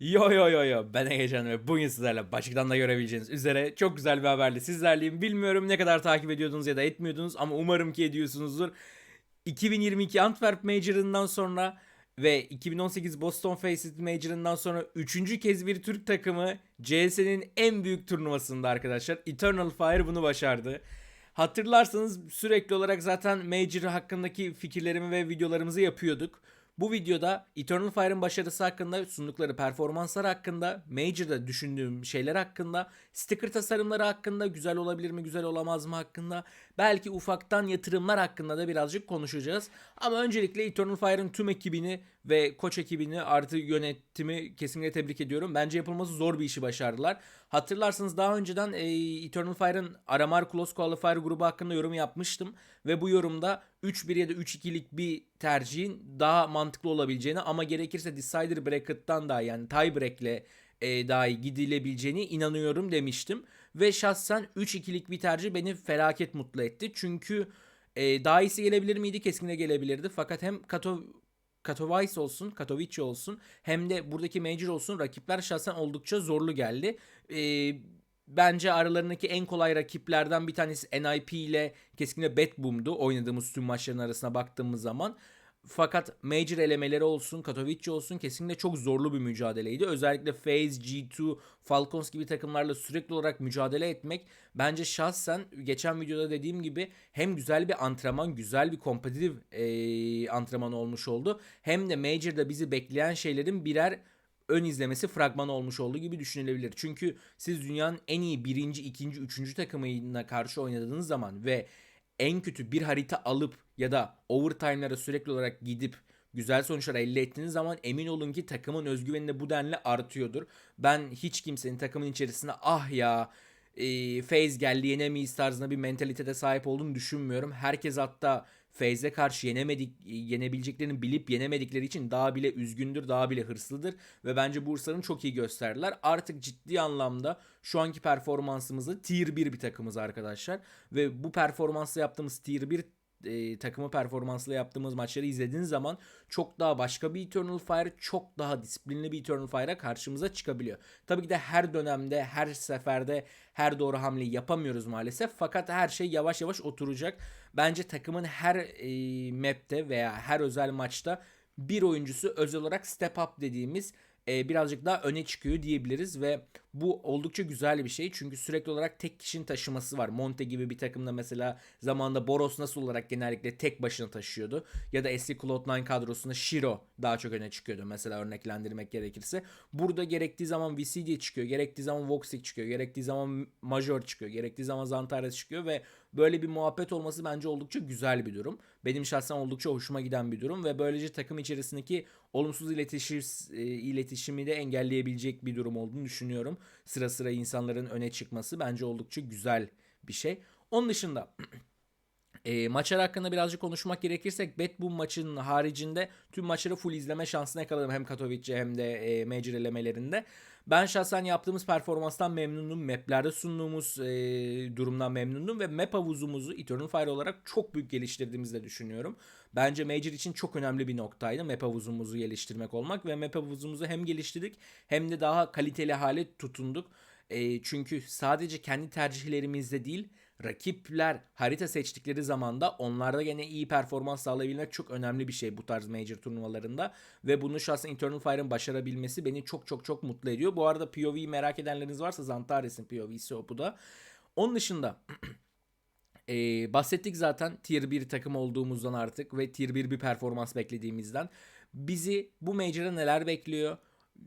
Yo yo yo yo ben Egecan ve bugün sizlerle başlıktan da görebileceğiniz üzere çok güzel bir haberle sizlerleyim. Bilmiyorum ne kadar takip ediyordunuz ya da etmiyordunuz ama umarım ki ediyorsunuzdur. 2022 Antwerp Major'ından sonra ve 2018 Boston Faceit Major'ından sonra üçüncü kez bir Türk takımı CS'nin en büyük turnuvasında arkadaşlar. Eternal Fire bunu başardı. Hatırlarsanız sürekli olarak zaten Major hakkındaki fikirlerimi ve videolarımızı yapıyorduk. Bu videoda Eternal Fire'ın başarısı hakkında, sundukları performanslar hakkında, Major'da düşündüğüm şeyler hakkında, sticker tasarımları hakkında, güzel olabilir mi, güzel olamaz mı hakkında, belki ufaktan yatırımlar hakkında da birazcık konuşacağız. Ama öncelikle Eternal Fire'ın tüm ekibini ve koç ekibini artı yönetimi kesinlikle tebrik ediyorum. Bence yapılması zor bir işi başardılar. Hatırlarsanız daha önceden e, Eternal Fire'ın Aramar Close Qualifier grubu hakkında yorum yapmıştım. Ve bu yorumda 3-1 ya da 3-2'lik bir tercihin daha mantıklı olabileceğini ama gerekirse Decider Bracket'tan daha yani tie break'le e, dahi gidilebileceğini inanıyorum demiştim. Ve şahsen 3-2'lik bir tercih beni felaket mutlu etti. Çünkü e, daha iyisi gelebilir miydi? Kesinlikle gelebilirdi. Fakat hem Kato Katowice olsun, Katowice olsun hem de buradaki Major olsun rakipler şahsen oldukça zorlu geldi. Ee, bence aralarındaki en kolay rakiplerden bir tanesi NIP ile kesinlikle Betboom'du oynadığımız tüm maçların arasına baktığımız zaman. Fakat major elemeleri olsun, Katowice olsun kesinlikle çok zorlu bir mücadeleydi. Özellikle FaZe, G2, Falcons gibi takımlarla sürekli olarak mücadele etmek bence şahsen geçen videoda dediğim gibi hem güzel bir antrenman, güzel bir kompetitif e, antrenman olmuş oldu. Hem de Major'da bizi bekleyen şeylerin birer ön izlemesi fragman olmuş olduğu gibi düşünülebilir. Çünkü siz dünyanın en iyi birinci, ikinci, üçüncü takımına karşı oynadığınız zaman ve en kötü bir harita alıp ya da overtime'lara sürekli olarak gidip güzel sonuçlar elde ettiğiniz zaman emin olun ki takımın özgüveni de bu denli artıyordur. Ben hiç kimsenin takımın içerisinde ah ya e, FaZe geldi yenemeyiz tarzında bir mentalitede sahip olduğunu düşünmüyorum. Herkes hatta FaZe karşı yenemedik yenebileceklerini bilip yenemedikleri için daha bile üzgündür, daha bile hırslıdır ve bence Bursa'nın çok iyi gösterdiler. Artık ciddi anlamda şu anki performansımızı tier 1 bir takımız arkadaşlar ve bu performansla yaptığımız tier 1 e, takımı performansla yaptığımız maçları izlediğiniz zaman çok daha başka bir Eternal Fire, çok daha disiplinli bir Eternal Fire'a karşımıza çıkabiliyor. Tabii ki de her dönemde, her seferde her doğru hamleyi yapamıyoruz maalesef. Fakat her şey yavaş yavaş oturacak. Bence takımın her e, map'te veya her özel maçta bir oyuncusu özel olarak step up dediğimiz e, birazcık daha öne çıkıyor diyebiliriz ve bu oldukça güzel bir şey çünkü sürekli olarak tek kişinin taşıması var. Monte gibi bir takımda mesela zamanında Boros nasıl olarak genellikle tek başına taşıyordu ya da eski Cloud9 kadrosunda Shiro daha çok öne çıkıyordu mesela örneklendirmek gerekirse. Burada gerektiği zaman VCD çıkıyor, gerektiği zaman Voxic çıkıyor, gerektiği zaman Major çıkıyor, gerektiği zaman Zantares çıkıyor ve böyle bir muhabbet olması bence oldukça güzel bir durum. Benim şahsen oldukça hoşuma giden bir durum ve böylece takım içerisindeki olumsuz iletişim, e, iletişimi de engelleyebilecek bir durum olduğunu düşünüyorum. Sıra sıra insanların öne çıkması bence oldukça güzel bir şey. Onun dışında E, maçlar hakkında birazcık konuşmak gerekirsek Betboom maçının haricinde tüm maçları full izleme şansına yakaladım hem Katowice hem de e, Major elemelerinde. Ben şahsen yaptığımız performanstan memnunum. Maplerde sunduğumuz e, durumdan memnunum ve map havuzumuzu Eternal Fire olarak çok büyük geliştirdiğimizi de düşünüyorum. Bence Major için çok önemli bir noktaydı map havuzumuzu geliştirmek olmak ve map havuzumuzu hem geliştirdik hem de daha kaliteli hale tutunduk. E, çünkü sadece kendi tercihlerimizde değil rakipler harita seçtikleri zaman da onlarda gene iyi performans sağlayabilmek çok önemli bir şey bu tarz major turnuvalarında ve bunu şahsen Eternal Fire'ın başarabilmesi beni çok çok çok mutlu ediyor. Bu arada POV'yi merak edenleriniz varsa Zantares'in POV'si o bu da. Onun dışında ee, bahsettik zaten tier 1 takım olduğumuzdan artık ve tier 1 bir performans beklediğimizden. Bizi bu Major'a neler bekliyor?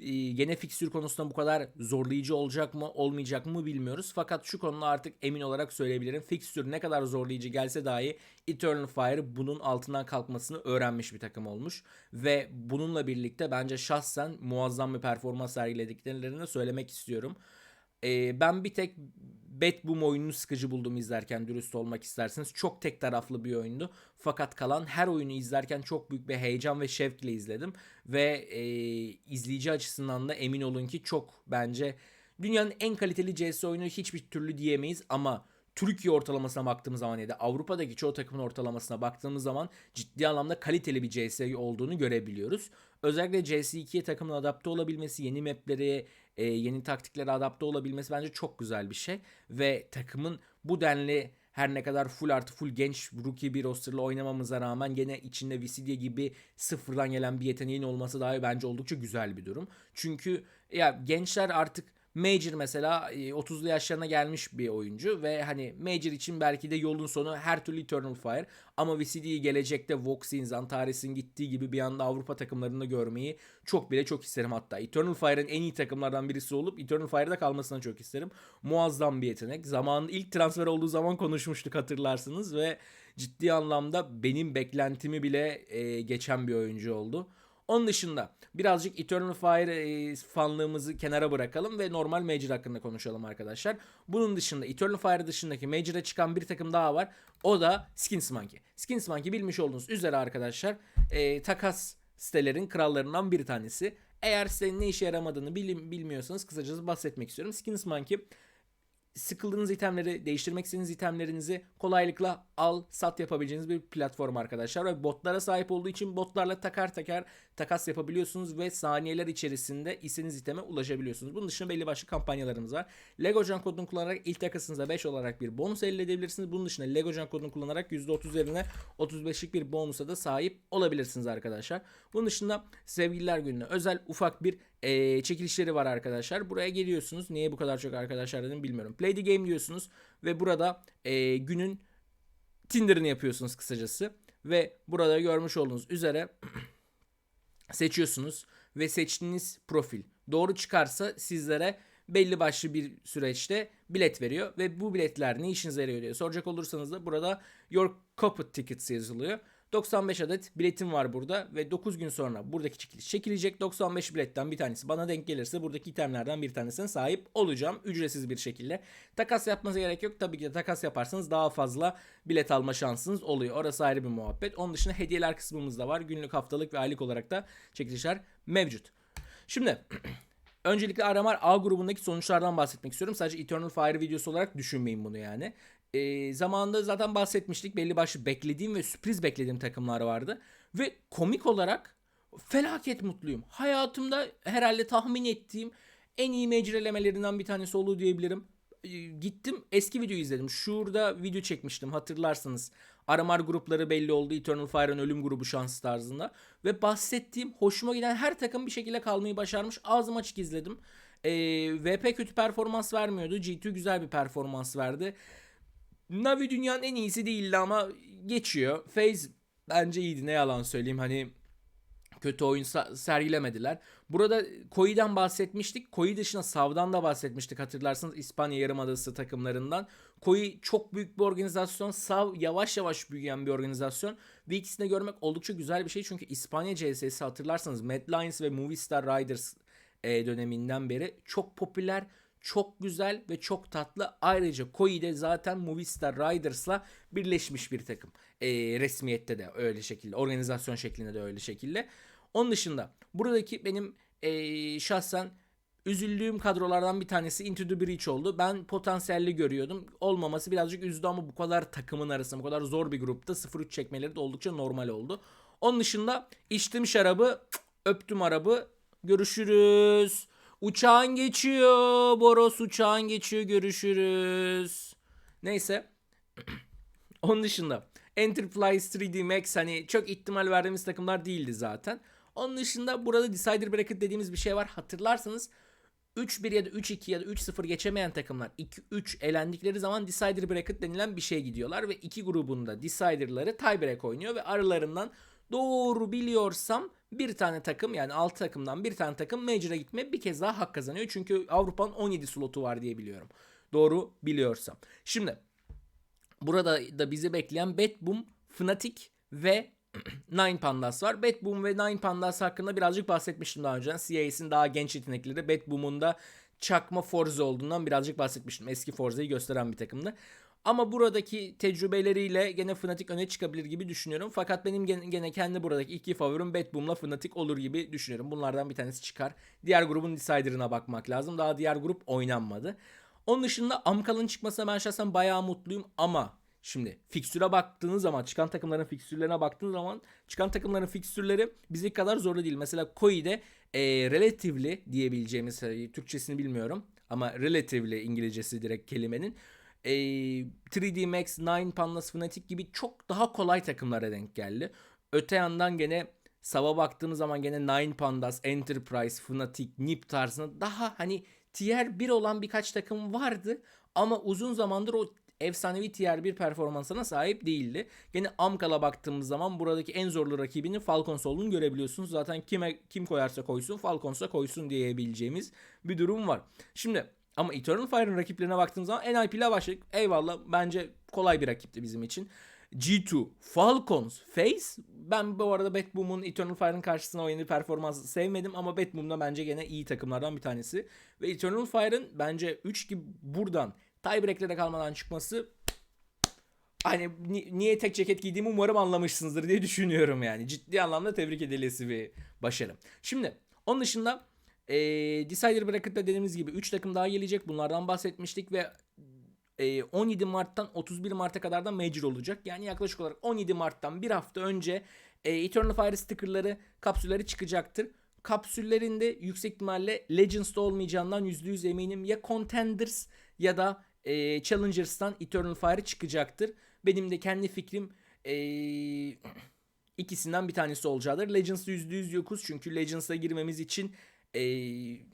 E, gene fikstür konusunda bu kadar zorlayıcı olacak mı olmayacak mı bilmiyoruz. Fakat şu konuda artık emin olarak söyleyebilirim. Fikstür ne kadar zorlayıcı gelse dahi Eternal Fire bunun altından kalkmasını öğrenmiş bir takım olmuş. Ve bununla birlikte bence şahsen muazzam bir performans sergilediklerini söylemek istiyorum. E, ben bir tek Bad Boom oyununu sıkıcı buldum izlerken dürüst olmak isterseniz. Çok tek taraflı bir oyundu. Fakat kalan her oyunu izlerken çok büyük bir heyecan ve şevkle izledim. Ve e, izleyici açısından da emin olun ki çok bence dünyanın en kaliteli CS oyunu hiçbir türlü diyemeyiz ama Türkiye ortalamasına baktığımız zaman ya da Avrupa'daki çoğu takımın ortalamasına baktığımız zaman ciddi anlamda kaliteli bir CS olduğunu görebiliyoruz. Özellikle CS2'ye takımın adapte olabilmesi, yeni mapleri, e, yeni taktiklere adapte olabilmesi bence çok güzel bir şey. Ve takımın bu denli her ne kadar full artı full genç rookie bir rosterla oynamamıza rağmen gene içinde VCD gibi sıfırdan gelen bir yeteneğin olması dahi bence oldukça güzel bir durum. Çünkü ya gençler artık Major mesela e, 30'lu yaşlarına gelmiş bir oyuncu ve hani Major için belki de yolun sonu her türlü Eternal Fire ama VCD'yi gelecekte Vox'in, Zantares'in gittiği gibi bir anda Avrupa takımlarında görmeyi çok bile çok isterim hatta. Eternal Fire'ın en iyi takımlardan birisi olup Eternal Fire'da kalmasını çok isterim. Muazzam bir yetenek. Zamanın ilk transfer olduğu zaman konuşmuştuk hatırlarsınız ve ciddi anlamda benim beklentimi bile e, geçen bir oyuncu oldu. Onun dışında birazcık Eternal Fire e, fanlığımızı kenara bırakalım ve normal Major hakkında konuşalım arkadaşlar. Bunun dışında Eternal Fire dışındaki Major'a çıkan bir takım daha var. O da Skins Monkey. Skins Monkey bilmiş olduğunuz üzere arkadaşlar e, takas sitelerin krallarından bir tanesi. Eğer sitenin ne işe yaramadığını bilim, bilmiyorsanız kısacası bahsetmek istiyorum. Skins Monkey sıkıldığınız itemleri, değiştirmek istediğiniz itemlerinizi kolaylıkla al, sat yapabileceğiniz bir platform arkadaşlar. Ve botlara sahip olduğu için botlarla takar takar takas yapabiliyorsunuz ve saniyeler içerisinde istediğiniz iteme ulaşabiliyorsunuz. Bunun dışında belli başlı kampanyalarımız var. Legocan kodunu kullanarak ilk takasınıza 5 olarak bir bonus elde edebilirsiniz. Bunun dışında Legocan kodunu kullanarak %30 üzerine 35'lik bir bonusa da sahip olabilirsiniz arkadaşlar. Bunun dışında sevgililer gününe özel ufak bir e, çekilişleri var arkadaşlar. Buraya geliyorsunuz. Niye bu kadar çok arkadaşlar dedim bilmiyorum. Play the game diyorsunuz ve burada e, günün Tinder'ını yapıyorsunuz kısacası. Ve burada görmüş olduğunuz üzere seçiyorsunuz ve seçtiğiniz profil doğru çıkarsa sizlere belli başlı bir süreçte bilet veriyor ve bu biletler ne işinize yarıyor diye soracak olursanız da burada Your Copy Tickets yazılıyor. 95 adet biletim var burada ve 9 gün sonra buradaki çekiliş çekilecek. 95 biletten bir tanesi bana denk gelirse buradaki itemlerden bir tanesine sahip olacağım. Ücretsiz bir şekilde. Takas yapmanıza gerek yok. Tabii ki de takas yaparsanız daha fazla bilet alma şansınız oluyor. Orası ayrı bir muhabbet. Onun dışında hediyeler kısmımız da var. Günlük, haftalık ve aylık olarak da çekilişler mevcut. Şimdi Öncelikle Aramar A grubundaki sonuçlardan bahsetmek istiyorum. Sadece Eternal Fire videosu olarak düşünmeyin bunu yani e, zamanında zaten bahsetmiştik. Belli başlı beklediğim ve sürpriz beklediğim takımlar vardı. Ve komik olarak felaket mutluyum. Hayatımda herhalde tahmin ettiğim en iyi major elemelerinden bir tanesi oldu diyebilirim. E, gittim eski videoyu izledim. Şurada video çekmiştim hatırlarsınız. Aramar grupları belli oldu. Eternal Fire'ın ölüm grubu şans tarzında. Ve bahsettiğim hoşuma giden her takım bir şekilde kalmayı başarmış. Ağzım açık izledim. E, VP kötü performans vermiyordu. G2 güzel bir performans verdi. Navi dünyanın en iyisi değildi ama geçiyor. FaZe bence iyiydi ne yalan söyleyeyim hani kötü oyun sergilemediler. Burada Koi'den bahsetmiştik. Koi dışında Sav'dan da bahsetmiştik hatırlarsınız İspanya Yarımadası takımlarından. Koi çok büyük bir organizasyon. Sav yavaş yavaş büyüyen bir organizasyon. Ve ikisini de görmek oldukça güzel bir şey. Çünkü İspanya CS'si hatırlarsanız Mad Lions ve Movistar Riders e, döneminden beri çok popüler çok güzel ve çok tatlı. Ayrıca Koi de zaten Movistar Riders'la birleşmiş bir takım. E, resmiyette de öyle şekilde. Organizasyon şeklinde de öyle şekilde. Onun dışında buradaki benim e, şahsen üzüldüğüm kadrolardan bir tanesi Into the Breach oldu. Ben potansiyelli görüyordum. Olmaması birazcık üzdü ama bu kadar takımın arasında bu kadar zor bir grupta 0-3 çekmeleri de oldukça normal oldu. Onun dışında içtim şarabı, öptüm arabı. Görüşürüz. Uçağın geçiyor. Boros uçağın geçiyor. Görüşürüz. Neyse. Onun dışında Enterprise 3D Max hani çok ihtimal verdiğimiz takımlar değildi zaten. Onun dışında burada Decider Bracket dediğimiz bir şey var. Hatırlarsanız 3-1 ya da 3-2 ya da 3-0 geçemeyen takımlar 2-3 elendikleri zaman Decider Bracket denilen bir şey gidiyorlar ve iki grubunda Decider'ları tiebreak oynuyor ve aralarından doğru biliyorsam bir tane takım yani 6 takımdan bir tane takım Major'a gitme bir kez daha hak kazanıyor. Çünkü Avrupa'nın 17 slotu var diye biliyorum. Doğru biliyorsam. Şimdi burada da bizi bekleyen Betboom, Fnatic ve Nine Pandas var. Betboom ve Nine Pandas hakkında birazcık bahsetmiştim daha önce. CIS'in daha genç yetenekleri. Betboom'un da çakma Forza olduğundan birazcık bahsetmiştim. Eski Forza'yı gösteren bir takımdı. Ama buradaki tecrübeleriyle gene Fnatic öne çıkabilir gibi düşünüyorum. Fakat benim gene, kendi buradaki iki favorim Batboom'la Fnatic olur gibi düşünüyorum. Bunlardan bir tanesi çıkar. Diğer grubun Decider'ına bakmak lazım. Daha diğer grup oynanmadı. Onun dışında Amkal'ın çıkmasına ben şahsen bayağı mutluyum ama Şimdi fikstüre baktığınız zaman çıkan takımların fikstürlerine baktığınız zaman çıkan takımların fikstürleri bizdeki kadar zorlu değil. Mesela Koi'de e, relatively diyebileceğimiz e, Türkçesini bilmiyorum ama relatively İngilizcesi direkt kelimenin e, 3D Max, Nine Pandas, Fnatic gibi çok daha kolay takımlara denk geldi. Öte yandan gene Sava baktığımız zaman gene Nine Pandas, Enterprise, Fnatic, Nip tarzında daha hani tier 1 olan birkaç takım vardı ama uzun zamandır o efsanevi tier 1 performansına sahip değildi. Gene Amkal'a baktığımız zaman buradaki en zorlu rakibinin Falcons olduğunu görebiliyorsunuz. Zaten kime kim koyarsa koysun Falcons'a koysun diyebileceğimiz bir durum var. Şimdi ama Eternal Fire'ın rakiplerine baktığımız zaman NIP başladık. Eyvallah bence kolay bir rakipti bizim için. G2, Falcons, Face. Ben bu arada Bad Boom'un Eternal Fire'ın karşısına oynadığı performansı sevmedim ama Bad bence gene iyi takımlardan bir tanesi. Ve Eternal Fire'ın bence 3 gibi buradan tiebreak'lere kalmadan çıkması hani ni- niye tek ceket giydiğimi umarım anlamışsınızdır diye düşünüyorum yani. Ciddi anlamda tebrik edilesi bir başarı. Şimdi onun dışında e, Decider Bracket'ta dediğimiz gibi 3 takım daha gelecek. Bunlardan bahsetmiştik ve e, 17 Mart'tan 31 Mart'a kadar da Major olacak. Yani yaklaşık olarak 17 Mart'tan bir hafta önce e, Eternal Fire stickerları, kapsülleri çıkacaktır. Kapsüllerinde yüksek ihtimalle Legends'da olmayacağından %100 eminim. Ya Contenders ya da e, Challengers'tan Eternal Fire çıkacaktır. Benim de kendi fikrim e, ikisinden bir tanesi olacaktır. Legends'da %100 yokuz çünkü Legends'a girmemiz için e,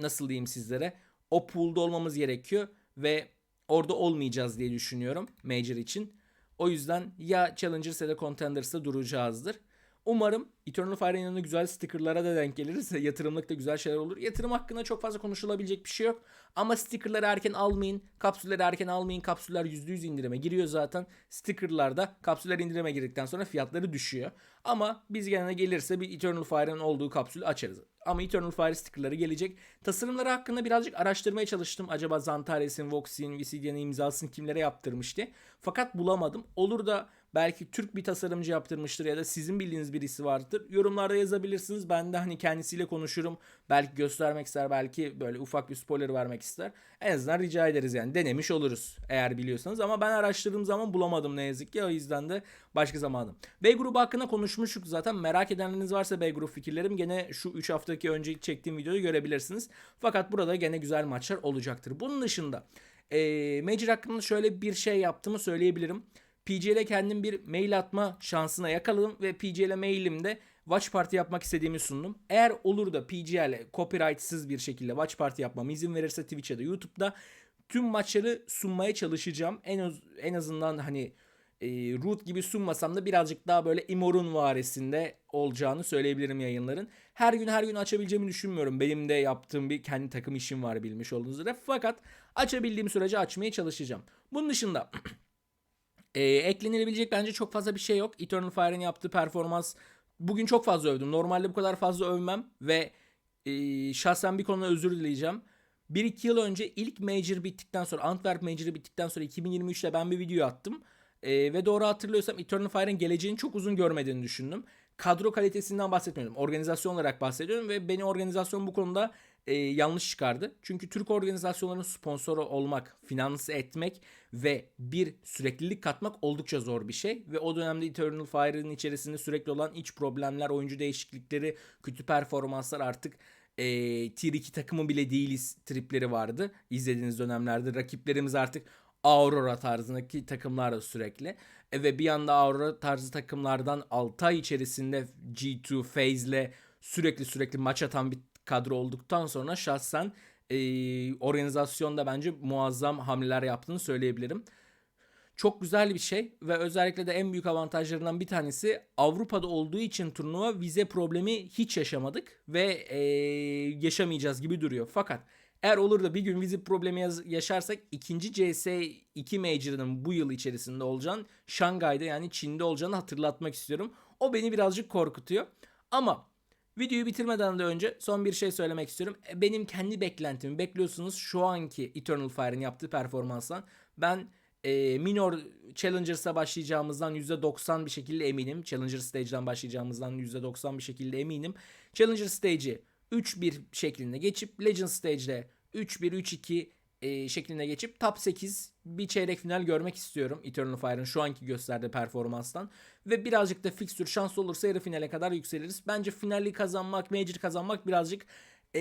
nasıl diyeyim sizlere o pool'da olmamız gerekiyor ve orada olmayacağız diye düşünüyorum Major için. O yüzden ya Challengers ya da Contenders'ta duracağızdır. Umarım Eternal Fire'ın yanında güzel stickerlara da denk geliriz. Yatırımlık da güzel şeyler olur. Yatırım hakkında çok fazla konuşulabilecek bir şey yok. Ama stickerları erken almayın. Kapsülleri erken almayın. Kapsüller %100 indirime giriyor zaten. Stickerlarda kapsüller indirime girdikten sonra fiyatları düşüyor. Ama biz gene gelirse bir Eternal Fire'ın olduğu kapsülü açarız. Ama Eternal Fire stickerları gelecek. Tasarımları hakkında birazcık araştırmaya çalıştım. Acaba Zantares'in, Vox'in, Vicidia'nın imzasını kimlere yaptırmıştı. Fakat bulamadım. Olur da belki Türk bir tasarımcı yaptırmıştır ya da sizin bildiğiniz birisi vardır. Yorumlarda yazabilirsiniz. Ben de hani kendisiyle konuşurum. Belki göstermek ister, belki böyle ufak bir spoiler vermek ister. En azından rica ederiz yani. Denemiş oluruz eğer biliyorsanız. Ama ben araştırdığım zaman bulamadım ne yazık ki. O yüzden de başka zamanım. B grubu hakkında konuşmuştuk zaten. Merak edenleriniz varsa B grubu fikirlerim gene şu 3 haftaki önce çektiğim videoyu görebilirsiniz. Fakat burada gene güzel maçlar olacaktır. Bunun dışında e, Major hakkında şöyle bir şey yaptığımı söyleyebilirim. PC'le kendim bir mail atma şansına yakaladım ve PC'le mailimde Watch Party yapmak istediğimi sundum. Eğer olur da PC'le copyrightsız bir şekilde Watch Party yapmam izin verirse Twitch'e de YouTube'da tüm maçları sunmaya çalışacağım. En az, en azından hani e, root gibi sunmasam da birazcık daha böyle Imor'un varesinde olacağını söyleyebilirim yayınların. Her gün her gün açabileceğimi düşünmüyorum. Benim de yaptığım bir kendi takım işim var bilmiş olduğunuz üzere. Fakat açabildiğim sürece açmaya çalışacağım. Bunun dışında e, eklenilebilecek bence çok fazla bir şey yok. Eternal Fire'ın yaptığı performans bugün çok fazla övdüm. Normalde bu kadar fazla övmem ve e, şahsen bir konuda özür dileyeceğim. 1-2 yıl önce ilk Major bittikten sonra Antwerp Major'ı bittikten sonra 2023'te ben bir video attım. E, ve doğru hatırlıyorsam Eternal Fire'ın geleceğini çok uzun görmediğini düşündüm. Kadro kalitesinden bahsetmiyorum. Organizasyon olarak bahsediyorum ve beni organizasyon bu konuda e, yanlış çıkardı. Çünkü Türk organizasyonlarının sponsoru olmak, finanse etmek ve bir süreklilik katmak oldukça zor bir şey. Ve o dönemde Eternal Fire'ın içerisinde sürekli olan iç problemler, oyuncu değişiklikleri, kötü performanslar artık e, tier 2 takımı bile değiliz tripleri vardı. İzlediğiniz dönemlerde rakiplerimiz artık Aurora tarzındaki takımlar da sürekli. E, ve bir anda Aurora tarzı takımlardan 6 ay içerisinde G2 FaZe'le sürekli sürekli maç atan bir kadro olduktan sonra şahsen e, organizasyonda bence muazzam hamleler yaptığını söyleyebilirim. Çok güzel bir şey ve özellikle de en büyük avantajlarından bir tanesi Avrupa'da olduğu için turnuva vize problemi hiç yaşamadık ve e, yaşamayacağız gibi duruyor. Fakat eğer olur da bir gün vize problemi yaşarsak ikinci CS2 Major'ının bu yıl içerisinde olacağını Şangay'da yani Çin'de olacağını hatırlatmak istiyorum. O beni birazcık korkutuyor. Ama Videoyu bitirmeden de önce son bir şey söylemek istiyorum. E, benim kendi beklentimi bekliyorsunuz şu anki Eternal Fire'ın yaptığı performanstan. Ben e, Minor Challengers'a başlayacağımızdan %90 bir şekilde eminim. Challenger Stage'den başlayacağımızdan %90 bir şekilde eminim. Challenger Stage'i 3-1 şeklinde geçip Legend Stage'de 3-1, 3-2 e, şeklinde geçip top 8 bir çeyrek final görmek istiyorum Eternal Fire'ın şu anki gösterdiği performanstan. Ve birazcık da fixture şans olursa yarı finale kadar yükseliriz. Bence finali kazanmak, Major kazanmak birazcık e,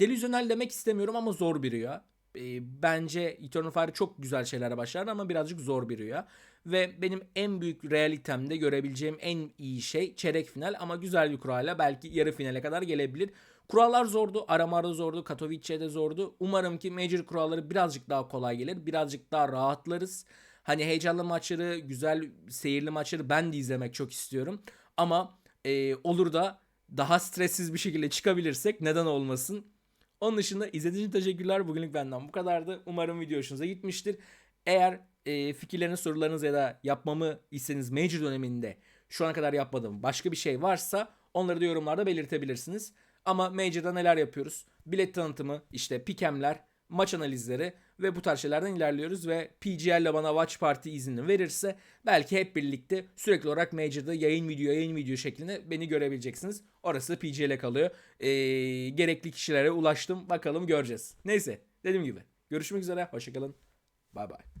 delüzyonel demek istemiyorum ama zor bir rüya. E, bence Eternal Fire çok güzel şeylere başlardı ama birazcık zor bir rüya. Ve benim en büyük realitemde görebileceğim en iyi şey çeyrek final ama güzel bir kurayla belki yarı finale kadar gelebilir. Kurallar zordu, Aramar'da zordu, Katowice'de zordu. Umarım ki Major kuralları birazcık daha kolay gelir, birazcık daha rahatlarız. Hani heyecanlı maçları, güzel seyirli maçları ben de izlemek çok istiyorum. Ama e, olur da daha stressiz bir şekilde çıkabilirsek neden olmasın. Onun dışında izlediğiniz için teşekkürler. Bugünlük benden bu kadardı. Umarım video hoşunuza gitmiştir. Eğer e, fikirleriniz, sorularınız ya da yapmamı istediğiniz Major döneminde şu ana kadar yapmadığım başka bir şey varsa onları da yorumlarda belirtebilirsiniz. Ama Major'da neler yapıyoruz? Bilet tanıtımı, işte pikemler, maç analizleri ve bu tarz şeylerden ilerliyoruz ve PGL ile bana Watch Party izni verirse belki hep birlikte sürekli olarak Major'da yayın video yayın video şeklinde beni görebileceksiniz. Orası da PGL'e kalıyor. Ee, gerekli kişilere ulaştım. Bakalım göreceğiz. Neyse dediğim gibi görüşmek üzere. Hoşçakalın. Bay bay.